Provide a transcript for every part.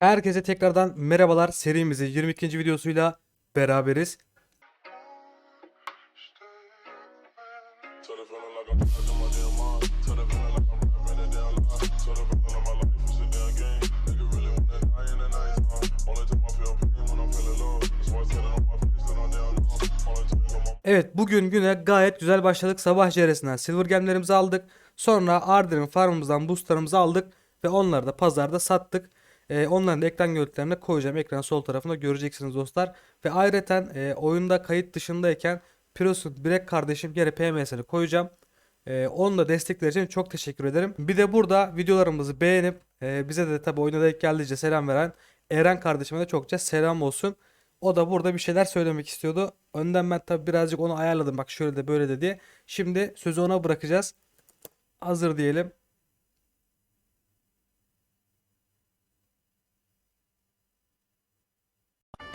Herkese tekrardan merhabalar. Serimizin 22. videosuyla beraberiz. Evet bugün güne gayet güzel başladık. Sabah ceresinden silver gemlerimizi aldık. Sonra Arden'in farmımızdan boostlarımızı aldık. Ve onları da pazarda sattık. Ee, onların da ekran görüntülerini koyacağım. Ekran sol tarafında göreceksiniz dostlar. Ve ayrıca e, oyunda kayıt dışındayken Piros'un Birek kardeşim yere PMS'ini koyacağım. Ee, onun da destekleri için çok teşekkür ederim. Bir de burada videolarımızı beğenip e, bize de tabi oyuna denk geldiğince selam veren Eren kardeşime de çokça selam olsun. O da burada bir şeyler söylemek istiyordu. Önden ben tabi birazcık onu ayarladım. Bak şöyle de böyle de diye. Şimdi sözü ona bırakacağız. Hazır diyelim.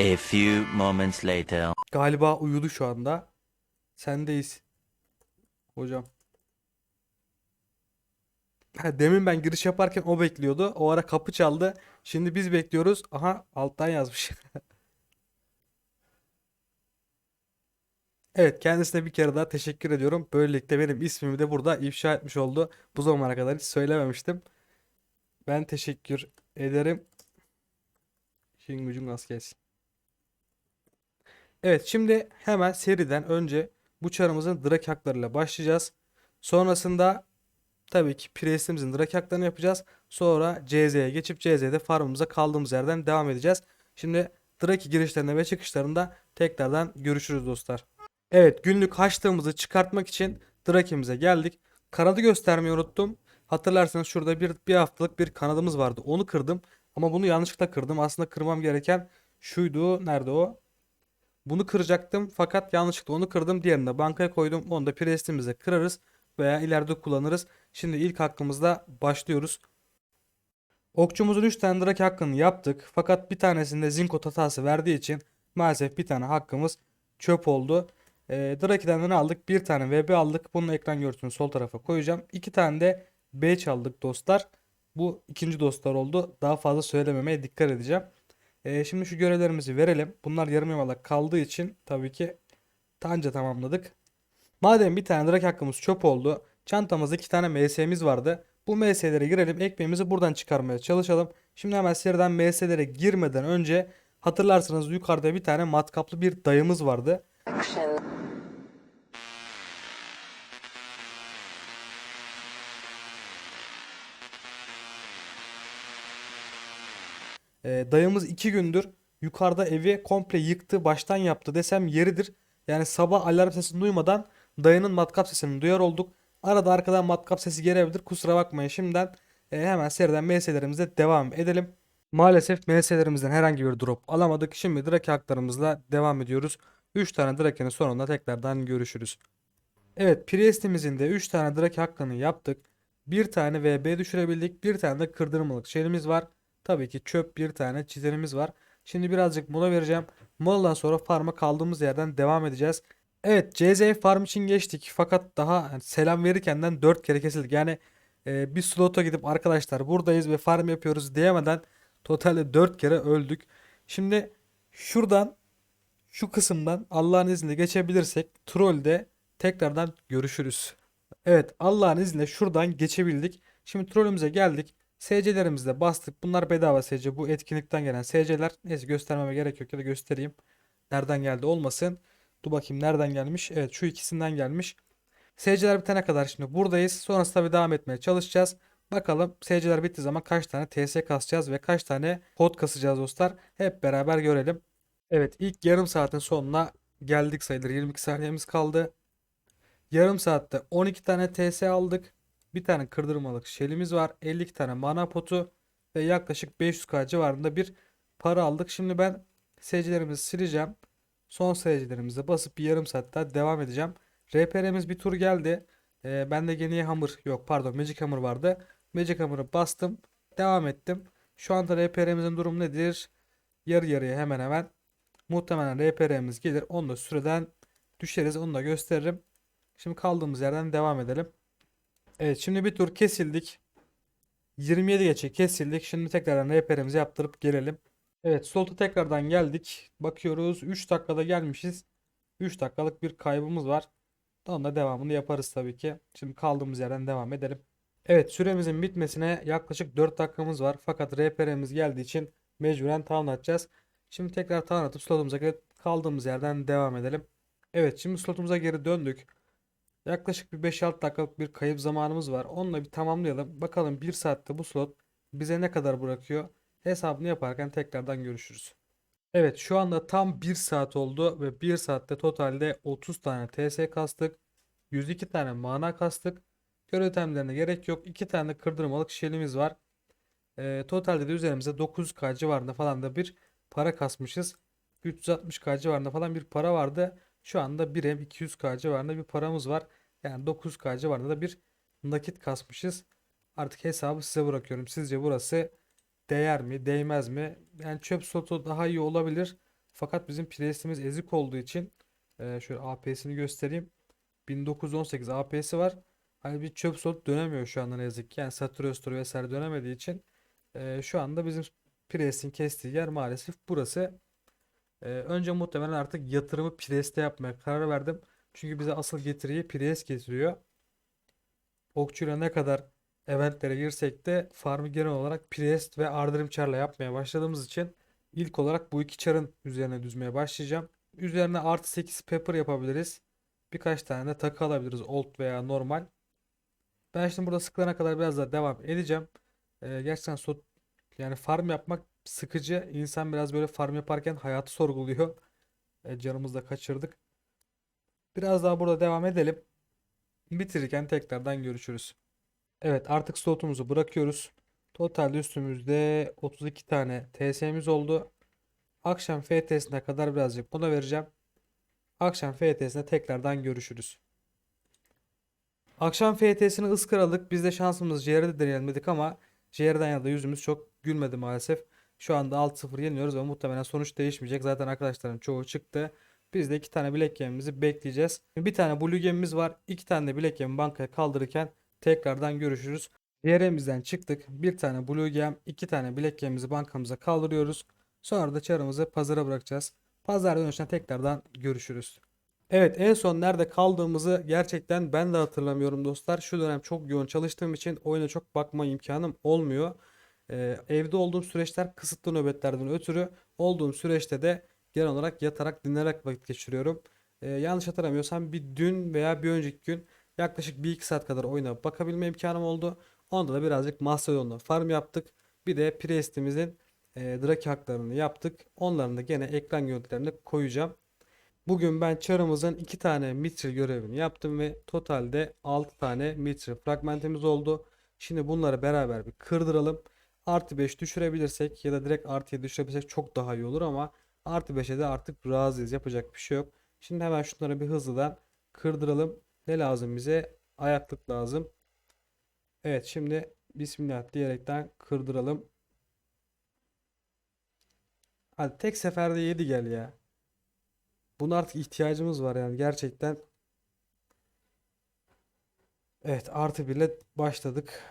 A few moments later. Galiba uyudu şu anda. Sendeyiz. Hocam. Ha, demin ben giriş yaparken o bekliyordu. O ara kapı çaldı. Şimdi biz bekliyoruz. Aha alttan yazmış. Evet kendisine bir kere daha teşekkür ediyorum. Böylelikle benim ismimi de burada ifşa etmiş oldu. Bu zamana kadar hiç söylememiştim. Ben teşekkür ederim. İşin gücün rast gelsin. Evet şimdi hemen seriden önce bu çarımızın drag haklarıyla başlayacağız. Sonrasında tabii ki Priest'imizin drag haklarını yapacağız. Sonra CZ'ye geçip CZ'de farmımıza kaldığımız yerden devam edeceğiz. Şimdi drag girişlerinde ve çıkışlarında tekrardan görüşürüz dostlar. Evet günlük haçlığımızı çıkartmak için Drake'imize geldik. Kanadı göstermeyi unuttum. Hatırlarsanız şurada bir, bir haftalık bir kanadımız vardı. Onu kırdım. Ama bunu yanlışlıkla kırdım. Aslında kırmam gereken şuydu. Nerede o? Bunu kıracaktım fakat yanlışlıkla onu kırdım. Diğerini bankaya koydum. Onu da prestimize kırarız veya ileride kullanırız. Şimdi ilk hakkımızda başlıyoruz. Okçumuzun 3 tane drake hakkını yaptık. Fakat bir tanesinde zinko hatası verdiği için maalesef bir tane hakkımız çöp oldu. E, Drake'den de ne aldık? Bir tane VB aldık. Bunun ekran görüntüsünü sol tarafa koyacağım. İki tane de B çaldık dostlar. Bu ikinci dostlar oldu. Daha fazla söylememeye dikkat edeceğim. E, şimdi şu görevlerimizi verelim. Bunlar yarım yamalak kaldığı için tabii ki tanca tamamladık. Madem bir tane drake hakkımız çöp oldu. Çantamızda iki tane MS'miz vardı. Bu MS'lere girelim. Ekmeğimizi buradan çıkarmaya çalışalım. Şimdi hemen seriden MS'lere girmeden önce hatırlarsanız yukarıda bir tane matkaplı bir dayımız vardı. Ee, dayımız iki gündür yukarıda evi komple yıktı, baştan yaptı desem yeridir. Yani sabah alarm sesini duymadan dayının matkap sesini duyar olduk. Arada arkadan matkap sesi gelebilir. Kusura bakmayın şimdiden. e, hemen seriden MS'lerimize devam edelim. Maalesef MS'lerimizden herhangi bir drop alamadık. Şimdi Drake haklarımızla devam ediyoruz. 3 tane Drake'nin sonunda tekrardan görüşürüz. Evet Priest'imizin de 3 tane Drake hakkını yaptık. Bir tane VB düşürebildik. Bir tane de kırdırmalık şeyimiz var. Tabii ki çöp bir tane çizerimiz var. Şimdi birazcık mola vereceğim. Moladan sonra farm'a kaldığımız yerden devam edeceğiz. Evet CZ farm için geçtik. Fakat daha selam verirsenden 4 kere kesildik. Yani e, bir slota gidip arkadaşlar buradayız ve farm yapıyoruz diyemeden totalde 4 kere öldük. Şimdi şuradan şu kısımdan Allah'ın izniyle geçebilirsek trollde tekrardan görüşürüz. Evet Allah'ın izniyle şuradan geçebildik. Şimdi trollümüze geldik. SC'lerimizi bastık. Bunlar bedava SC. Bu etkinlikten gelen SC'ler. Neyse göstermeme gerek yok ya da göstereyim. Nereden geldi olmasın. Dur bakayım nereden gelmiş. Evet şu ikisinden gelmiş. SC'ler bitene kadar şimdi buradayız. Sonrasında tabii devam etmeye çalışacağız. Bakalım SC'ler bittiği zaman kaç tane TS kasacağız ve kaç tane kod kasacağız dostlar. Hep beraber görelim. Evet ilk yarım saatin sonuna geldik sayılır. 22 saniyemiz kaldı. Yarım saatte 12 tane TS aldık. Bir tane kırdırmalık şelimiz var. 52 tane mana potu ve yaklaşık 500k civarında bir para aldık. Şimdi ben SC'lerimizi sileceğim. Son SC'lerimize basıp bir yarım saat daha devam edeceğim. RPR'miz bir tur geldi. Ee, ben de geniye hammer yok pardon Magic Hammer vardı. Magic Hammer'ı bastım. Devam ettim. Şu anda RPR'mizin durumu nedir? Yarı yarıya hemen hemen. Muhtemelen RPR'miz gelir. Onu da süreden düşeriz. Onu da gösteririm. Şimdi kaldığımız yerden devam edelim. Evet şimdi bir tur kesildik. 27 geçe kesildik. Şimdi tekrardan rehberimizi yaptırıp gelelim. Evet slota tekrardan geldik. Bakıyoruz 3 dakikada gelmişiz. 3 dakikalık bir kaybımız var. Onun da devamını yaparız tabii ki. Şimdi kaldığımız yerden devam edelim. Evet süremizin bitmesine yaklaşık 4 dakikamız var. Fakat rehberimiz geldiği için mecburen tamamlatacağız. Şimdi tekrar tamamlatıp slotumuza gelip kaldığımız yerden devam edelim. Evet şimdi slotumuza geri döndük. Yaklaşık bir 5-6 dakikalık bir kayıp zamanımız var. Onunla bir tamamlayalım. Bakalım 1 saatte bu slot bize ne kadar bırakıyor? Hesabını yaparken tekrardan görüşürüz. Evet şu anda tam 1 saat oldu ve 1 saatte totalde 30 tane TS kastık. 102 tane mana kastık. Görev itemlerine gerek yok. 2 tane kırdırmalık şelimiz var. Ee, totalde de üzerimize 900k civarında falan da bir para kasmışız. 360k civarında falan bir para vardı. Şu anda 1M 200k civarında bir paramız var. Yani 900k civarında da bir nakit kasmışız. Artık hesabı size bırakıyorum. Sizce burası değer mi, değmez mi? Yani çöp slotu daha iyi olabilir. Fakat bizim presimiz ezik olduğu için e, şöyle AP'sini göstereyim. 1918 AP'si var. Hani bir çöp slot dönemiyor şu anda ne yazık ki. Yani Saturn vesaire dönemediği için e, şu anda bizim presin kestiği yer maalesef burası. Ee, önce muhtemelen artık yatırımı Priest'e yapmaya karar verdim. Çünkü bize asıl getiriyi Priest getiriyor. Okçuyla ne kadar eventlere girsek de farmı genel olarak Priest ve Ardrim Char'la yapmaya başladığımız için ilk olarak bu iki char'ın üzerine düzmeye başlayacağım. Üzerine artı 8 pepper yapabiliriz. Birkaç tane de takı alabiliriz old veya normal. Ben şimdi burada sıkılana kadar biraz daha devam edeceğim. Ee, gerçekten so yani farm yapmak sıkıcı. İnsan biraz böyle farm yaparken hayatı sorguluyor. E, canımızı kaçırdık. Biraz daha burada devam edelim. Bitirirken tekrardan görüşürüz. Evet artık slotumuzu bırakıyoruz. Totalde üstümüzde 32 tane TS'miz oldu. Akşam FTS'ine kadar birazcık buna vereceğim. Akşam FTS'ine tekrardan görüşürüz. Akşam FTS'ini ıskaladık. Biz de şansımız JR'de deneyelim dedik ama JR'den yana da yüzümüz çok gülmedi maalesef. Şu anda 6-0 yeniyoruz ve muhtemelen sonuç değişmeyecek. Zaten arkadaşların çoğu çıktı. Biz de iki tane bilek gemimizi bekleyeceğiz. Bir tane blue gemimiz var. iki tane de bilek gemi bankaya kaldırırken tekrardan görüşürüz. JR'mizden çıktık. Bir tane blue gem, iki tane bilek gemimizi bankamıza kaldırıyoruz. Sonra da çarımızı pazara bırakacağız. Pazar dönüşten tekrardan görüşürüz. Evet en son nerede kaldığımızı gerçekten ben de hatırlamıyorum dostlar. Şu dönem çok yoğun çalıştığım için oyuna çok bakma imkanım olmuyor. Ee, evde olduğum süreçler kısıtlı nöbetlerden ötürü olduğum süreçte de genel olarak yatarak dinlenerek vakit geçiriyorum. Ee, yanlış hatırlamıyorsam bir dün veya bir önceki gün yaklaşık 1-2 saat kadar oyuna bakabilme imkanım oldu. Onda da birazcık Mastodon'da farm yaptık. Bir de Priest'imizin e, Draki haklarını yaptık. Onların da gene ekran görüntülerini koyacağım. Bugün ben çarımızın 2 tane mitril görevini yaptım ve totalde 6 tane mitril fragmentimiz oldu. Şimdi bunları beraber bir kırdıralım. Artı 5 düşürebilirsek ya da direkt artı 7 düşürebilirsek çok daha iyi olur ama artı 5'e de artık razıyız. Yapacak bir şey yok. Şimdi hemen şunları bir hızlıdan kırdıralım. Ne lazım bize? Ayaklık lazım. Evet şimdi Bismillah diyerekten kırdıralım. Hadi tek seferde 7 gel ya. Buna artık ihtiyacımız var yani gerçekten. Evet artı 1 ile başladık.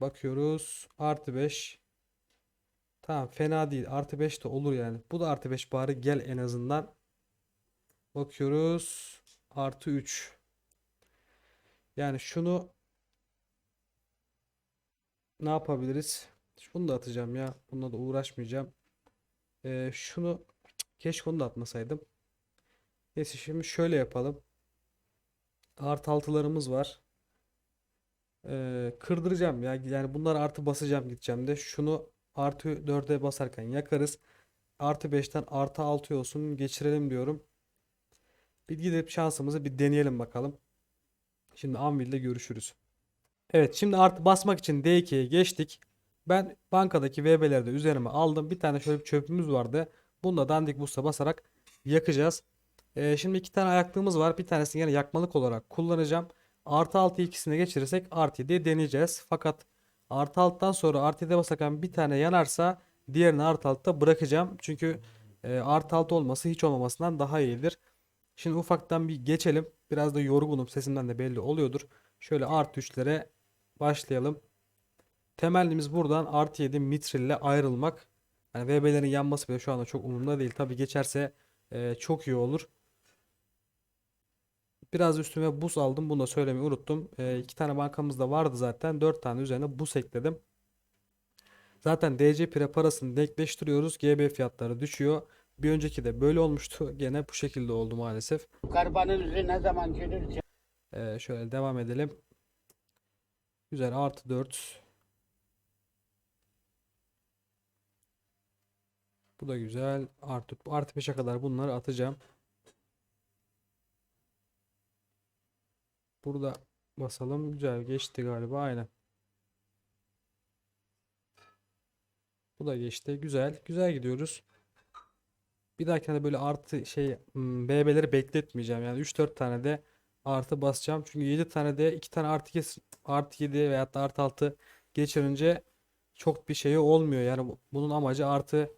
Bakıyoruz. Artı 5. Tamam fena değil. Artı 5 de olur yani. Bu da artı 5 bari gel en azından. Bakıyoruz. Artı 3. Yani şunu ne yapabiliriz? Şunu da atacağım ya. Bununla da uğraşmayacağım. Ee, şunu keşke onu da atmasaydım. Neyse şimdi şöyle yapalım. Artı altılarımız var. Ee, kırdıracağım ya. Yani bunları artı basacağım gideceğim de. Şunu artı 4'e basarken yakarız. Artı 5'ten artı 6 olsun geçirelim diyorum. Bir gidip şansımızı bir deneyelim bakalım. Şimdi Anvil'de görüşürüz. Evet şimdi artı basmak için D2'ye geçtik. Ben bankadaki VB'leri de üzerime aldım. Bir tane şöyle bir çöpümüz vardı. Bunu da dandik busta basarak yakacağız. Ee, şimdi iki tane ayaklığımız var. Bir tanesini yine yakmalık olarak kullanacağım. Artı 6 ikisine geçirirsek artı 7'ye deneyeceğiz. Fakat artı 6'dan sonra artı 7'ye basarken bir tane yanarsa diğerini artı 6'da bırakacağım. Çünkü e, artı 6 olması hiç olmamasından daha iyidir. Şimdi ufaktan bir geçelim. Biraz da yorgunum. Sesimden de belli oluyordur. Şöyle artı 3'lere başlayalım. Temellimiz buradan artı 7 mitrille ayrılmak. Yani VB'lerin yanması bile şu anda çok umurumda değil. Tabii geçerse e, çok iyi olur. Biraz üstüme buz aldım. Bunu da söylemeyi unuttum. E, iki tane bankamız da vardı zaten. Dört tane üzerine buz ekledim. Zaten DC Pire parasını denkleştiriyoruz. GB fiyatları düşüyor. Bir önceki de böyle olmuştu. Gene bu şekilde oldu maalesef. Karbanın ne zaman gelir? Ee, şöyle devam edelim. Güzel artı 4. Bu da güzel. Artı, artı 5'e kadar bunları atacağım. Burada basalım. Güzel geçti galiba. Aynen. Bu da geçti. Güzel. Güzel gidiyoruz. Bir dahakine böyle artı şey hmm, BB'leri bekletmeyeceğim. Yani 3-4 tane de artı basacağım. Çünkü 7 tane de 2 tane artı kes artı 7 veyahut da artı 6 geçirince çok bir şey olmuyor. Yani bu- bunun amacı artı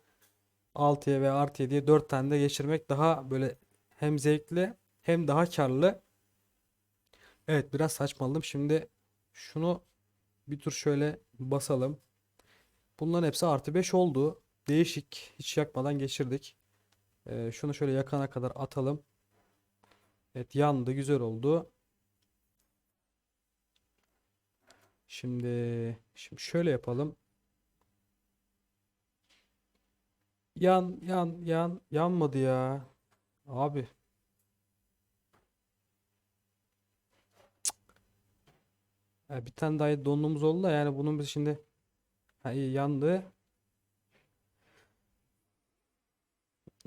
6'ya ve artı 7'ye 4 tane de geçirmek daha böyle hem zevkli hem daha karlı. Evet biraz saçmaladım. Şimdi şunu bir tur şöyle basalım. Bunların hepsi artı 5 oldu. Değişik. Hiç yakmadan geçirdik. Ee, şunu şöyle yakana kadar atalım. Evet yandı. Güzel oldu. Şimdi şimdi şöyle yapalım. Yan yan yan yanmadı ya. Abi. Bir tane daha donluğumuz oldu da yani bunun biz şimdi ha, yandı.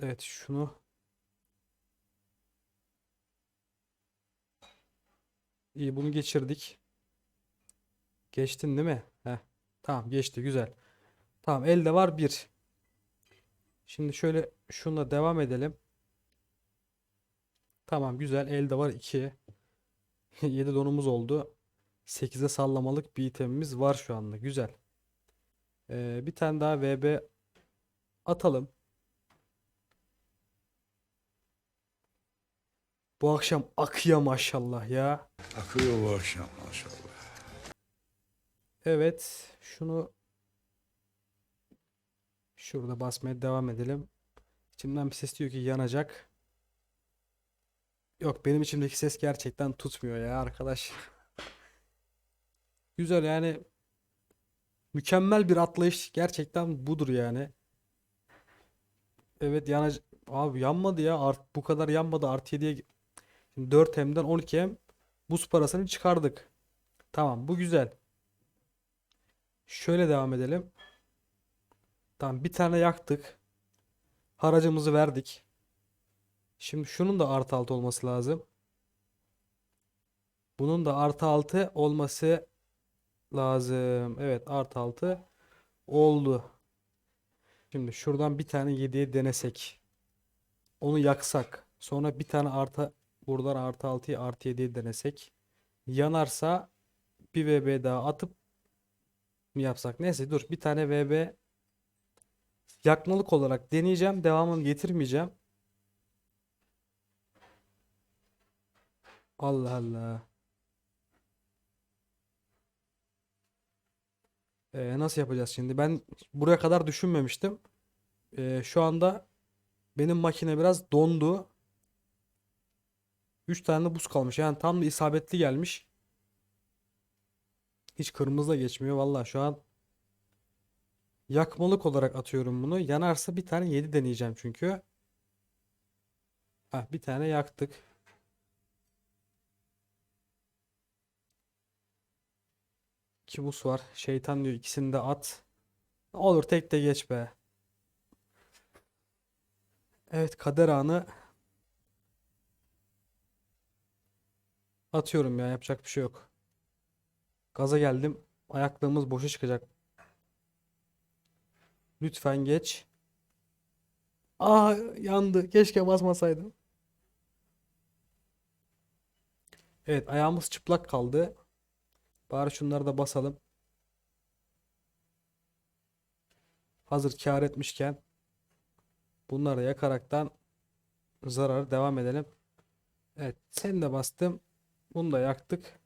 Evet şunu iyi bunu geçirdik. Geçtin değil mi? Heh. Tamam geçti güzel. Tamam elde var bir. Şimdi şöyle şunla devam edelim. Tamam güzel elde var 2. 7 donumuz oldu. 8'e sallamalık bir itemimiz var şu anda. Güzel. Ee, bir tane daha VB atalım. Bu akşam akıyor maşallah ya. Akıyor bu akşam maşallah. Evet, şunu şurada basmaya devam edelim. İçimden bir ses diyor ki yanacak. Yok, benim içimdeki ses gerçekten tutmuyor ya arkadaş. Güzel yani mükemmel bir atlayış gerçekten budur yani. Evet yanacak. Abi yanmadı ya. Art, bu kadar yanmadı. Artı 7'ye 4M'den 12M buz parasını çıkardık. Tamam bu güzel. Şöyle devam edelim. Tamam bir tane yaktık. Haracımızı verdik. Şimdi şunun da artı 6 olması lazım. Bunun da artı 6 olması lazım. Evet artı 6 oldu. Şimdi şuradan bir tane 7'ye denesek. Onu yaksak. Sonra bir tane artı buradan artı 6'yı artı 7'ye denesek. Yanarsa bir VB daha atıp mi yapsak? Neyse dur bir tane VB yakmalık olarak deneyeceğim. Devamını getirmeyeceğim. Allah Allah. Ee, nasıl yapacağız şimdi? Ben buraya kadar düşünmemiştim. Ee, şu anda benim makine biraz dondu. 3 tane de buz kalmış. Yani tam da isabetli gelmiş. Hiç kırmızı da geçmiyor. Vallahi şu an yakmalık olarak atıyorum bunu. Yanarsa bir tane 7 deneyeceğim çünkü. Ah bir tane yaktık. İki buz var. Şeytan diyor ikisini de at. Olur tek de geç be. Evet kader anı atıyorum ya yapacak bir şey yok. Gaza geldim. Ayaklığımız boşa çıkacak. Lütfen geç. Aa yandı. Keşke basmasaydım. Evet ayağımız çıplak kaldı. Bari şunları da basalım. Hazır kâr etmişken bunları yakaraktan zarar devam edelim. Evet sen de bastım. Bunu da yaktık.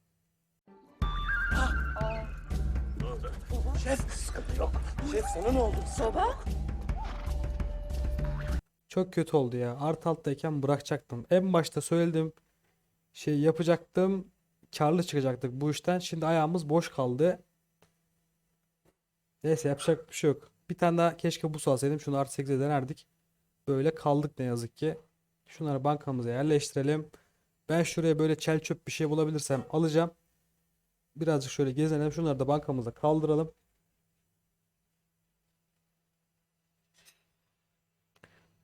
Çok kötü oldu ya. Art alttayken bırakacaktım. En başta söylediğim şey yapacaktım. Karlı çıkacaktık bu işten. Şimdi ayağımız boş kaldı. Neyse yapacak bir şey yok. Bir tane daha keşke bu alsaydım. Şunu artı 8'e denerdik. Böyle kaldık ne yazık ki. Şunları bankamıza yerleştirelim. Ben şuraya böyle çel çöp bir şey bulabilirsem alacağım. Birazcık şöyle gezelim. Şunları da bankamıza kaldıralım.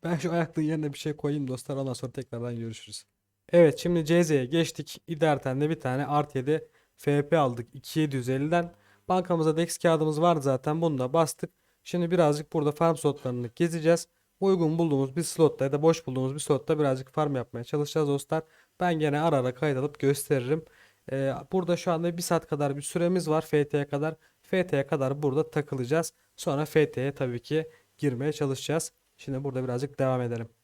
Ben şu ayaklığın yerine bir şey koyayım dostlar. Ondan sonra tekrardan görüşürüz. Evet şimdi CZ'ye geçtik. İderten de bir tane Art 7 FP aldık. 2750'den. Bankamızda DEX kağıdımız vardı zaten. Bunu da bastık. Şimdi birazcık burada farm slotlarını gezeceğiz. Uygun bulduğumuz bir slotta ya da boş bulduğumuz bir slotta birazcık farm yapmaya çalışacağız dostlar. Ben gene ara ara kayıt alıp gösteririm. Ee, burada şu anda bir saat kadar bir süremiz var FT'ye kadar. FT'ye kadar burada takılacağız. Sonra FT'ye tabii ki girmeye çalışacağız. Şimdi burada birazcık devam edelim.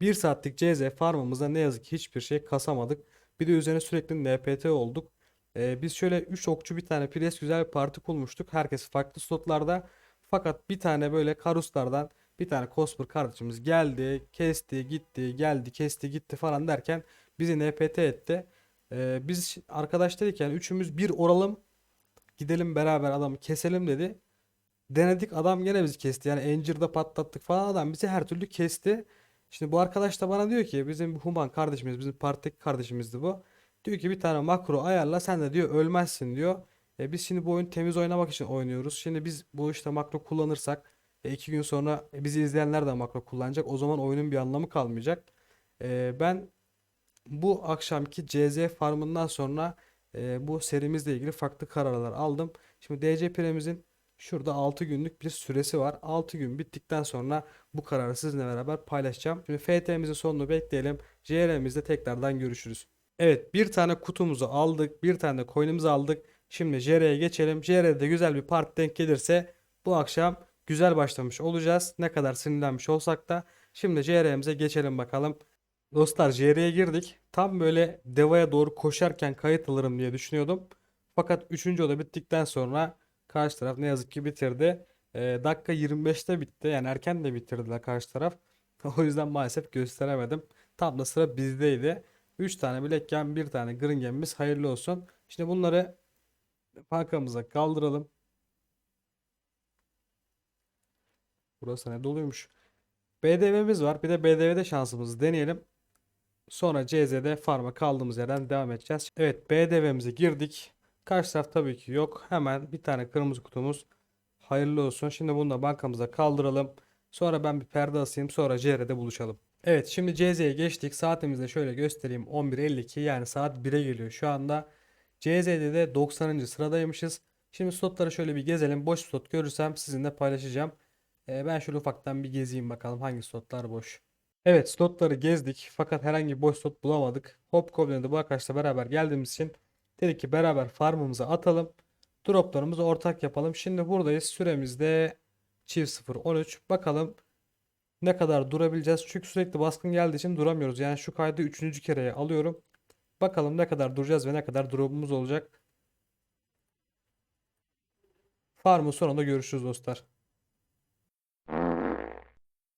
1 saatlik CZ farmımızda ne yazık ki hiçbir şey kasamadık. Bir de üzerine sürekli NPT olduk. Ee, biz şöyle 3 okçu bir tane pres güzel bir parti kurmuştuk. Herkes farklı slotlarda. Fakat bir tane böyle karuslardan bir tane Cosper kardeşimiz geldi, kesti, gitti, geldi, kesti, gitti falan derken bizi NPT etti. Ee, biz arkadaş dedik yani üçümüz bir oralım gidelim beraber adamı keselim dedi. Denedik adam gene bizi kesti. Yani Encir'de patlattık falan adam bizi her türlü kesti. Şimdi bu arkadaş da bana diyor ki bizim Human kardeşimiz, bizim partideki kardeşimizdi bu. Diyor ki bir tane makro ayarla sen de diyor ölmezsin diyor. E biz şimdi bu oyunu temiz oynamak için oynuyoruz. Şimdi biz bu işte makro kullanırsak e, iki gün sonra e, bizi izleyenler de makro kullanacak. O zaman oyunun bir anlamı kalmayacak. E, ben bu akşamki CZ farmından sonra e, bu serimizle ilgili farklı kararlar aldım. Şimdi DC Premium'imizin şurada 6 günlük bir süresi var. 6 gün bittikten sonra bu kararı sizinle beraber paylaşacağım. Şimdi FT'mizin sonunu bekleyelim. JR'mizde tekrardan görüşürüz. Evet bir tane kutumuzu aldık. Bir tane de coin'imizi aldık. Şimdi JR'ye geçelim. JR'de güzel bir part denk gelirse bu akşam güzel başlamış olacağız. Ne kadar sinirlenmiş olsak da. Şimdi JR'mize geçelim bakalım. Dostlar JR'ye girdik. Tam böyle Deva'ya doğru koşarken kayıt alırım diye düşünüyordum. Fakat 3. oda bittikten sonra karşı taraf ne yazık ki bitirdi. Ee, dakika 25'te bitti. Yani erken de bitirdiler karşı taraf. O yüzden maalesef gösteremedim. Tam da sıra bizdeydi. 3 tane Black Gem, 1 tane Green Gem'imiz hayırlı olsun. Şimdi bunları bankamıza kaldıralım. Burası ne doluymuş. BDV'miz var. Bir de BDV'de şansımızı deneyelim. Sonra CZ'de farm'a kaldığımız yerden devam edeceğiz. Evet BDV'mize girdik. Karşı taraf tabii ki yok. Hemen bir tane kırmızı kutumuz. Hayırlı olsun. Şimdi bunu da bankamıza kaldıralım. Sonra ben bir perde asayım. Sonra CR'de buluşalım. Evet şimdi CZ'ye geçtik. Saatimizde şöyle göstereyim. 11.52 yani saat 1'e geliyor şu anda. CZ'de de 90. sıradaymışız. Şimdi slotları şöyle bir gezelim. Boş slot görürsem sizinle paylaşacağım. Ee, ben şöyle ufaktan bir gezeyim bakalım hangi slotlar boş. Evet slotları gezdik fakat herhangi boş slot bulamadık. Hop Goblin'de bu arkadaşla beraber geldiğimiz için dedik ki beraber farmımızı atalım. Droplarımızı ortak yapalım. Şimdi buradayız. Süremizde çift 0 13. Bakalım ne kadar durabileceğiz. Çünkü sürekli baskın geldiği için duramıyoruz. Yani şu kaydı 3. kereye alıyorum. Bakalım ne kadar duracağız ve ne kadar drop'umuz olacak. Farmın sonunda görüşürüz dostlar.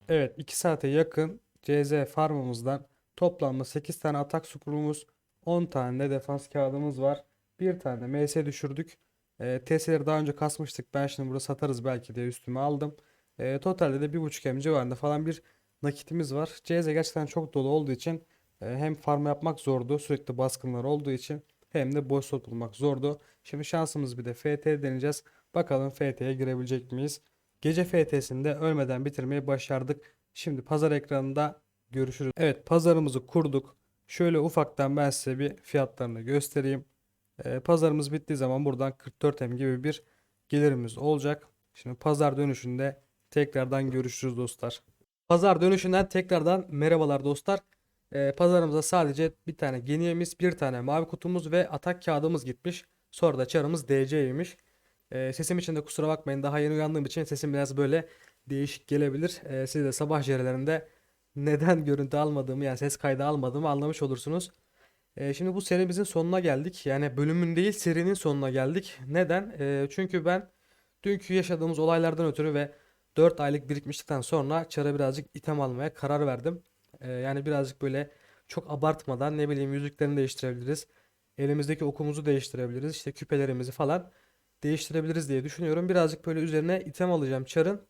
Evet 2 saate yakın CZ farmımızdan toplamda 8 tane atak scroll'umuz 10 tane de defans kağıdımız var. Bir tane de MS düşürdük. E, TS'leri daha önce kasmıştık. Ben şimdi burada satarız belki diye üstüme aldım. E, totalde de 1.5 M civarında falan bir nakitimiz var. CZ gerçekten çok dolu olduğu için e, hem farm yapmak zordu. Sürekli baskınlar olduğu için hem de boş slot bulmak zordu. Şimdi şansımız bir de FT deneyeceğiz. Bakalım FT'ye girebilecek miyiz? Gece FT'sinde ölmeden bitirmeyi başardık. Şimdi pazar ekranında görüşürüz. Evet pazarımızı kurduk. Şöyle ufaktan ben size bir fiyatlarını göstereyim. Ee, pazarımız bittiği zaman buradan 44M gibi bir gelirimiz olacak. Şimdi pazar dönüşünde tekrardan görüşürüz dostlar. Pazar dönüşünden tekrardan merhabalar dostlar. Ee, pazarımıza sadece bir tane geniyemiz, bir tane mavi kutumuz ve atak kağıdımız gitmiş. Sonra da çarımız DC'ymiş. Ee, sesim için de kusura bakmayın. Daha yeni uyandığım için sesim biraz böyle değişik gelebilir. Ee, siz de sabah jerelerinde neden görüntü almadığımı yani ses kaydı almadığımı anlamış olursunuz. Ee, şimdi bu serimizin sonuna geldik. Yani bölümün değil serinin sonuna geldik. Neden? Ee, çünkü ben Dünkü yaşadığımız olaylardan ötürü ve 4 aylık birikmişlikten sonra çara birazcık item almaya karar verdim. Ee, yani birazcık böyle çok abartmadan ne bileyim yüzüklerini değiştirebiliriz. Elimizdeki okumuzu değiştirebiliriz. işte küpelerimizi falan değiştirebiliriz diye düşünüyorum. Birazcık böyle üzerine item alacağım çarın.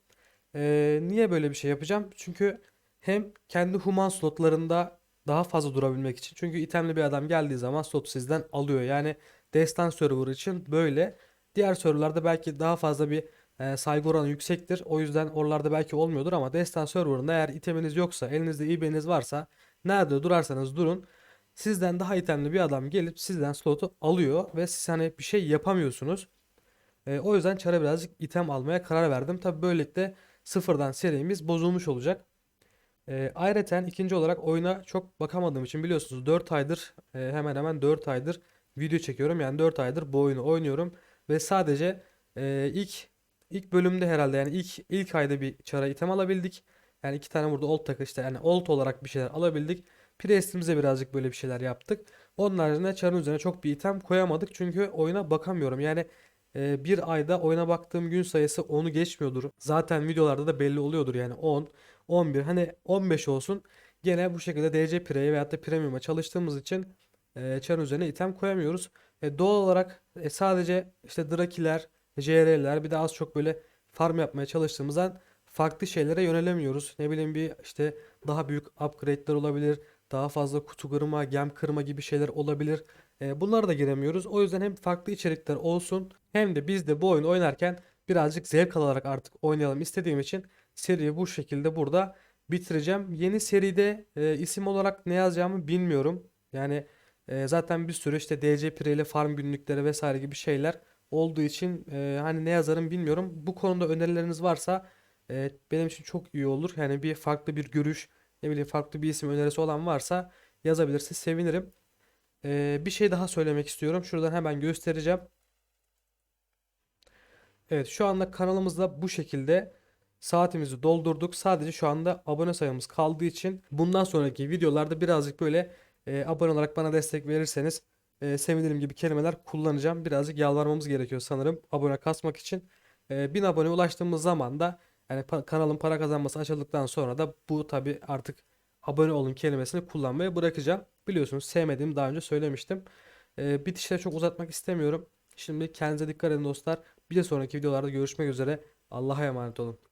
Ee, niye böyle bir şey yapacağım? Çünkü hem kendi human slotlarında daha fazla durabilmek için. Çünkü itemli bir adam geldiği zaman slotu sizden alıyor. Yani destan server için böyle. Diğer serverlarda belki daha fazla bir e, saygı oranı yüksektir. O yüzden oralarda belki olmuyordur ama destan serverında eğer iteminiz yoksa, elinizde IB'niz varsa nerede durarsanız durun sizden daha itemli bir adam gelip sizden slotu alıyor ve siz hani bir şey yapamıyorsunuz. E, o yüzden çara birazcık item almaya karar verdim. Tabi böylelikle sıfırdan serimiz bozulmuş olacak. E, ayrıca ikinci olarak oyuna çok bakamadığım için biliyorsunuz 4 aydır e, hemen hemen 4 aydır video çekiyorum. Yani 4 aydır bu oyunu oynuyorum ve sadece e, ilk ilk bölümde herhalde yani ilk ilk ayda bir çara item alabildik. Yani iki tane burada old takı işte yani old olarak bir şeyler alabildik. Priest'imize birazcık böyle bir şeyler yaptık. Onun haricinde çarın üzerine çok bir item koyamadık çünkü oyuna bakamıyorum. Yani e, bir ayda oyuna baktığım gün sayısı 10'u geçmiyordur. Zaten videolarda da belli oluyordur yani 10, 11 hani 15 olsun. Gene bu şekilde DC Pre'ye veyahut da Premium'a çalıştığımız için e, çarın üzerine item koyamıyoruz. E, doğal olarak e, sadece işte Drakiler, JR'ler bir de az çok böyle farm yapmaya çalıştığımızdan farklı şeylere yönelemiyoruz. Ne bileyim bir işte daha büyük upgrade'ler olabilir. Daha fazla kutu kırma, gem kırma gibi şeyler olabilir. E, bunlara da giremiyoruz. O yüzden hem farklı içerikler olsun hem de biz de bu oyunu oynarken birazcık zevk alarak artık oynayalım istediğim için seriyi bu şekilde burada bitireceğim. Yeni seride e, isim olarak ne yazacağımı bilmiyorum. Yani e, zaten bir sürü işte DC Pre ile farm günlükleri vesaire gibi şeyler olduğu için e, hani ne yazarım bilmiyorum. Bu konuda önerileriniz varsa e, benim için çok iyi olur. Yani bir farklı bir görüş, ne bileyim farklı bir isim önerisi olan varsa yazabilirse sevinirim. E, bir şey daha söylemek istiyorum. Şuradan hemen göstereceğim. Evet şu anda kanalımızda bu şekilde saatimizi doldurduk. Sadece şu anda abone sayımız kaldığı için bundan sonraki videolarda birazcık böyle e, abone olarak bana destek verirseniz e, sevinirim gibi kelimeler kullanacağım. Birazcık yalvarmamız gerekiyor sanırım abone kasmak için. E, 1000 abone ulaştığımız zaman da yani pa- kanalın para kazanması açıldıktan sonra da bu tabi artık abone olun kelimesini kullanmaya bırakacağım. Biliyorsunuz sevmediğimi daha önce söylemiştim. E, bitişleri çok uzatmak istemiyorum. Şimdi kendinize dikkat edin dostlar. Bir de sonraki videolarda görüşmek üzere. Allah'a emanet olun.